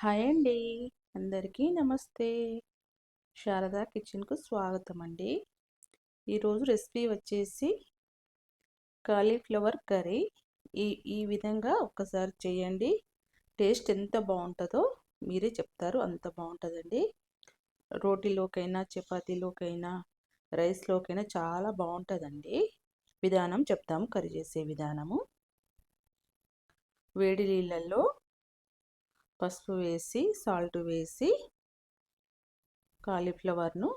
Hi అండి. అందరికీ నమస్తే. శారదా కిచెన్కు స్వాగతం అండి ఈరోజు రెసిపీ వచ్చేసి కాలీఫ్లవర్ కర్రీ. ఈ ఈ విధంగా ఒక్కసారి చేయండి. టేస్ట్ ఎంత బాగుంటుందో మీరే చెప్తారు. అంత బాగుంటుందండి. రోటీలోకైనా చపాతీలోకైనా రైస్లోకైనా చాలా బాగుంటుందండి. విధానం చెప్తాము. కర్రీ చేసే విధానము. వేడి నీళ్ళల్లో పసుపు వేసి సాల్ట్ వేసి కాలీఫ్లవర్ను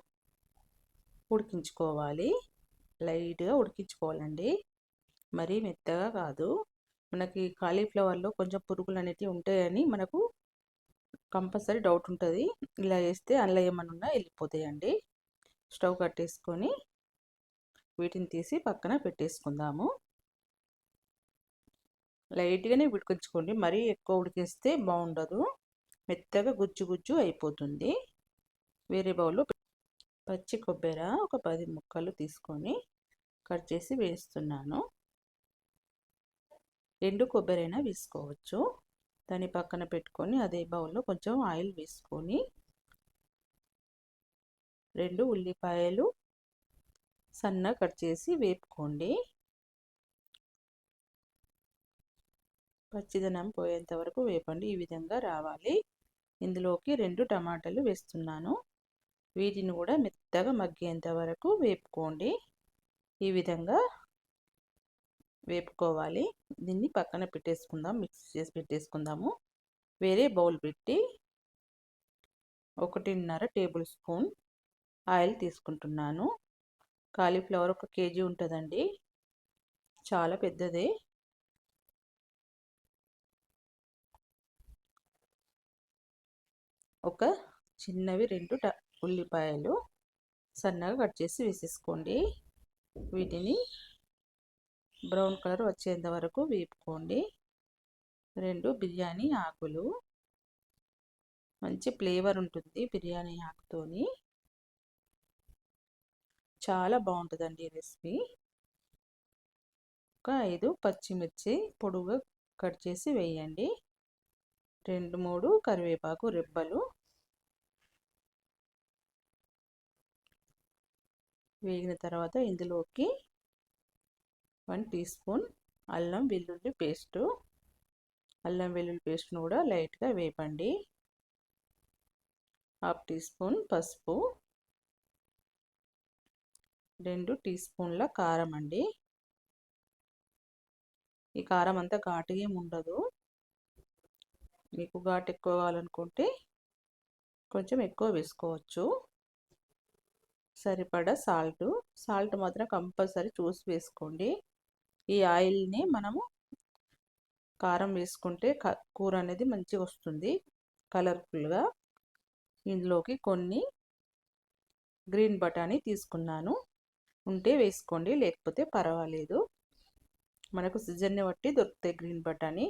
ఉడికించుకోవాలి. లైట్గా ఉడికించుకోవాలండి. మరీ మెత్తగా కాదు. మనకి కాలీఫ్లవర్లో కొంచెం పురుగులు అనేటివి ఉంటాయని మనకు కంపల్సరీ డౌట్ ఉంటుంది. ఇలా వేస్తే అందులో ఏమన్నా ఉన్నా వెళ్ళిపోతాయండి. స్టవ్ కట్టేసుకొని వీటిని తీసి పక్కన పెట్టేసుకుందాము. లైట్గానే ఉడికించుకోండి. మరీ ఎక్కువ ఉడికిస్తే బాగుండదు. మెత్తగా గుజ్జు గుజ్జు అయిపోతుంది. వేరే బౌల్లో పచ్చి కొబ్బరి ఒక పది ముక్కలు తీసుకొని కట్ చేసి వేస్తున్నాను. ఎండు కొబ్బరి అయినా వేసుకోవచ్చు. దాన్ని పక్కన పెట్టుకొని అదే బౌల్లో కొంచెం ఆయిల్ వేసుకొని రెండు ఉల్లిపాయలు సన్న కట్ చేసి వేపుకోండి. పచ్చిదనం పోయేంత వరకు వేపండి. ఈ విధంగా రావాలి. ఇందులోకి రెండు టమాటాలు వేస్తున్నాను. వీటిని కూడా మెత్తగా మగ్గేంత వరకు వేపుకోండి. ఈ విధంగా వేపుకోవాలి. దీన్ని పక్కన పెట్టేసుకుందాం. మిక్స్ చేసి పెట్టేసుకుందాము. వేరే బౌల్ పెట్టి ఒకటిన్నర టేబుల్ స్పూన్ ఆయిల్ తీసుకుంటున్నాను. కాలీఫ్లవర్ ఒక కేజీ ఉంటుందండి. చాలా పెద్దదే. ఒక చిన్నవి రెండు ఉల్లిపాయలు సన్నగా కట్ చేసి వేసేసుకోండి. వీటిని బ్రౌన్ కలర్ వచ్చేంత వరకు వేపుకోండి. రెండు బిర్యానీ ఆకులు. మంచి ఫ్లేవర్ ఉంటుంది బిర్యానీ ఆకుతోని. చాలా బాగుంటుందండి ఈ రెసిపీ. ఒక ఐదు పచ్చిమిర్చి పొడుగా కట్ చేసి వేయండి. రెండు మూడు కరివేపాకు రెబ్బలు. వేగిన తర్వాత ఇందులోకి వన్ టీ స్పూన్ అల్లం వెల్లుల్లి పేస్టు. అల్లం వెల్లుల్లి పేస్ట్ను కూడా లైట్గా వేపండి. హాఫ్ టీ స్పూన్ పసుపు. రెండు టీ స్పూన్ల కారం అండి. ఈ కారం అంతా ఘాటుగా ఉండదు. మీకు ఘాటు ఎక్కువ కావాలనుకుంటే కొంచెం ఎక్కువ వేసుకోవచ్చు. సరిపడా సాల్ట్. సాల్ట్ మాత్రం కంపల్సరీ చూసి వేసుకోండి. ఈ ఆయిల్ని మనము కారం వేసుకుంటే కూర అనేది మంచిగా వస్తుంది. కలర్ఫుల్గా. ఇందులోకి కొన్ని గ్రీన్ బఠానీ తీసుకున్నాను. ఉంటే వేసుకోండి లేకపోతే పర్వాలేదు. మనకు సీజన్ని బట్టి దొరుకుతాయి గ్రీన్ బఠానీ.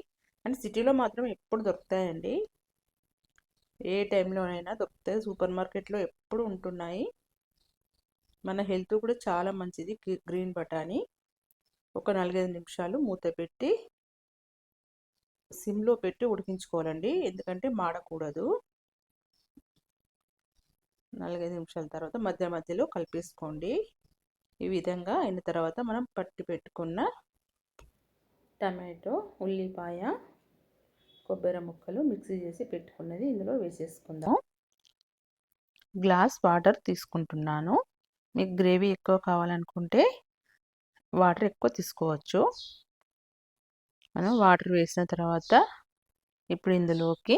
అండ్ సిటీలో మాత్రం ఎప్పుడు దొరుకుతాయండి? ఏ టైంలోనైనా దొరుకుతాయి. సూపర్ మార్కెట్లో ఎప్పుడు ఉంటున్నాయి. మన హెల్త్ కూడా చాలా మంచిది. గ్రీన్ బఠానీ. ఒక నాలుగైదు నిమిషాలు మూత పెట్టి సిమ్లో పెట్టి ఉడికించుకోవాలండి. ఎందుకంటే మాడకూడదు. నాలుగైదు నిమిషాల తర్వాత మధ్య మధ్యలో కలిపేసుకోండి. ఈ విధంగా అయిన తర్వాత మనం పట్టి పెట్టుకున్న టమాటో ఉల్లిపాయ కొబ్బరి ముక్కలు మిక్సీ చేసి పెట్టుకున్నది ఇందులో వేసేసుకుందాం. గ్లాస్ వాటర్ తీసుకుంటున్నాను. మీకు గ్రేవీ ఎక్కువ కావాలనుకుంటే వాటర్ ఎక్కువ తీసుకోవచ్చు. మనం వాటర్ వేసిన తర్వాత ఇప్పుడు ఇందులోకి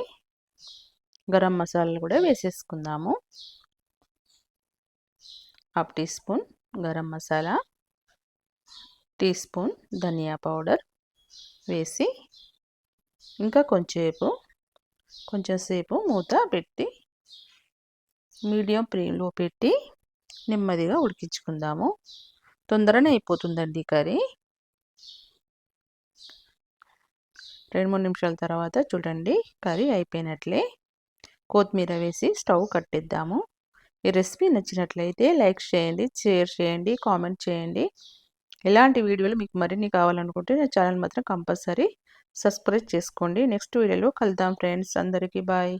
గరం మసాలాలు కూడా వేసేసుకుందాము. Half teaspoon garam masala teaspoon ధనియా పౌడర్ వేసి ఇంకా కొంచెంసేపు కొంచెంసేపు మూత పెట్టి మీడియం ఫ్లేమ్లో పెట్టి నెమ్మదిగా ఉడికించుకుందాము. తొందరనే అయిపోతుందండి కర్రీ. రెండు మూడు నిమిషాల తర్వాత చూడండి కర్రీ అయిపోయినట్లే. కొత్తిమీర వేసి స్టవ్ కట్టేద్దాము. ఈ రెసిపీ నచ్చినట్లయితే లైక్ చేయండి షేర్ చేయండి కామెంట్ చేయండి. ఇలాంటి వీడియోలు మీకు మరిన్ని కావాలనుకుంటే నా ఛానల్ మాత్రం కంపల్సరీ సబ్స్క్రైబ్ చేసుకోండి. నెక్స్ట్ వీడియోలో కలుద్దాం ఫ్రెండ్స్. అందరికీ బాయ్.